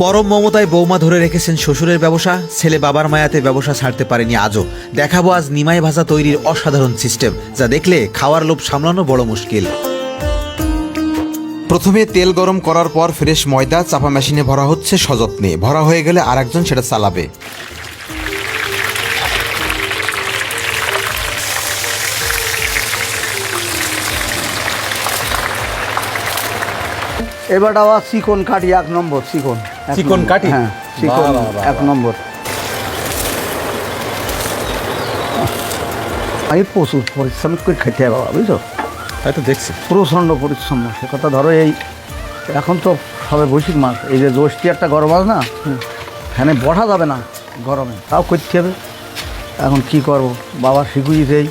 পরম মমতায় বৌমা ধরে রেখেছেন শ্বশুরের ব্যবসা ছেলে বাবার মায়াতে ব্যবসা ছাড়তে পারেনি আজও। দেখাবো আজ নিমাই ভাজা তৈরির অসাধারণ সিস্টেম যা দেখলে খাওয়ার লোভ সামলানো বড় মুশকিল। প্রথমে তেল গরম করার পর ফ্রেশ ময়দা চাপা মেশিনে ভরা হচ্ছে সযত্নে। ভরা হয়ে গেলে আরেকজন সেটা চালাবে। এবার আবার চিকন কাঠি এক নম্বর চিকন। চিকন। কাঠি? হ্যাঁ চিকন এক নম্বর। আমি প্রচুর পরিশ্রম করে খেতে হবে বাবা বুঝছ? তাই তো দেখছি। প্রচণ্ড পরিশ্রম সে কথা ধরো এই এখন তো সবে বৈশিক মাস এই যে জ্যৈষ্ঠী একটা গরম আছে না? ফ্যানে বসা যাবে না গরমে তাও করতে হবে। এখন কি করব? বাবা শিখুই দেই।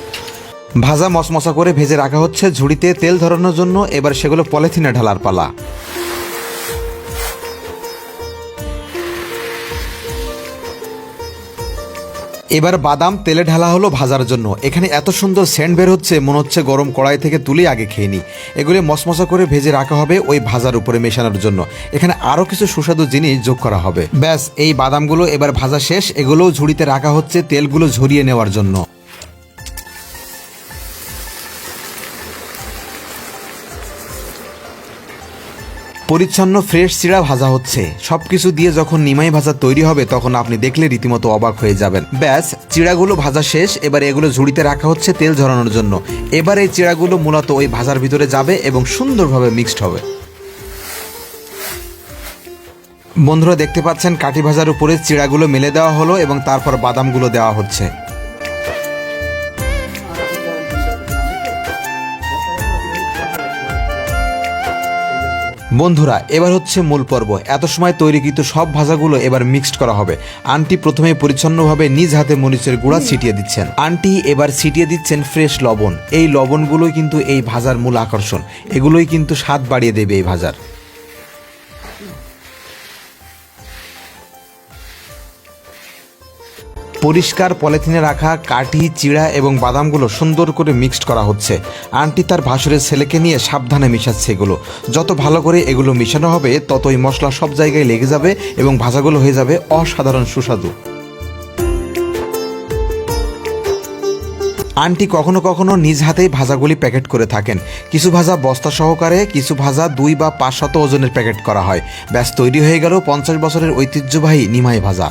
ভাজা মশমশা করে ভেজে রাখা হচ্ছে ঝুড়িতে তেল ধরানোর জন্য এবার সেগুলো পলিথিনে ঢালার পালা। এবার বাদাম তেলে ঢালা হলো ভাজার জন্য। এখানে এত সুন্দর সেন্ট বের হচ্ছে, মনে হচ্ছে গরম কড়াই থেকে তুলে আগে খেয়ে নিই এগুলি মশমশা করে ভেজে রাখা হবে ওই ভাজার উপরে মেশানোর জন্য। এখানে আরও কিছু সুস্বাদু জিনিস যোগ করা হবে। ব্যাস, এই বাদামগুলো এবার ভাজা শেষ। এগুলোও ঝুড়িতে রাখা হচ্ছে তেলগুলো ঝরিয়ে নেওয়ার জন্য। পরিচ্ছন্ন, ফ্রেশ চিড়া ভাজা হচ্ছে। সবকিছু দিয়ে যখন নিমাই ভাজা তৈরি হবে, তখন আপনি দেখলে রীতিমতো অবাক হয়ে যাবেন। ব্যাস, চিড়াগুলো ভাজা শেষ, এবার এগুলো ঝুড়িতে রাখা হচ্ছে তেল ঝরানোর জন্য। এবার এই চিড়াগুলো মূলত ওই ভাজার ভিতরে যাবে এবং সুন্দরভাবে মিক্সড হবে। বন্ধুরা, দেখতে পাচ্ছেন, কাঠি ভাজার উপরে চিড়াগুলো মেলে দেওয়া হলো এবং তারপর বাদামগুলো দেওয়া হচ্ছে। বন্ধুরা, এবার হচ্ছে মূল পর্ব। এত সময় তৈরিকৃত সব ভাজাগুলো এবার মিক্সড করা হবে। আন্টি প্রথমে পরিচ্ছন্নভাবে নিজ হাতে মরিচের গুঁড়া ছিটিয়ে দিচ্ছেন। আন্টি এবার ছিটিয়ে দিচ্ছেন ফ্রেশ লবণ। এই লবণগুলোই কিন্তু এই ভাজার মূল আকর্ষণ। এগুলোই কিন্তু স্বাদ বাড়িয়ে দেবে এই ভাজার। পরিষ্কার পলিথিনে রাখা কাঠি, চিড়া এবং বাদামগুলো সুন্দর করে মিক্সড করা হচ্ছে। আন্টি তার ভাসুরের ছেলেকে নিয়ে সাবধানে মিশাচ্ছে এগুলো। যত ভালো করে এগুলো মিশানো হবে, ততই মশলা সব জায়গায় লেগে যাবে এবং ভাজাগুলো হয়ে যাবে অসাধারণ সুস্বাদু। আন্টি কখনো কখনো নিজ হাতেই ভাজাগুলি প্যাকেট করে থাকেন। কিছু ভাজা বস্তা সহকারে, কিছু ভাজা দুই বা পাঁচ শত ওজনের প্যাকেট করা হয়। ব্যাস, তৈরি হয়ে গেল পঞ্চাশ বছরের ঐতিহ্যবাহী নিমাই ভাজা।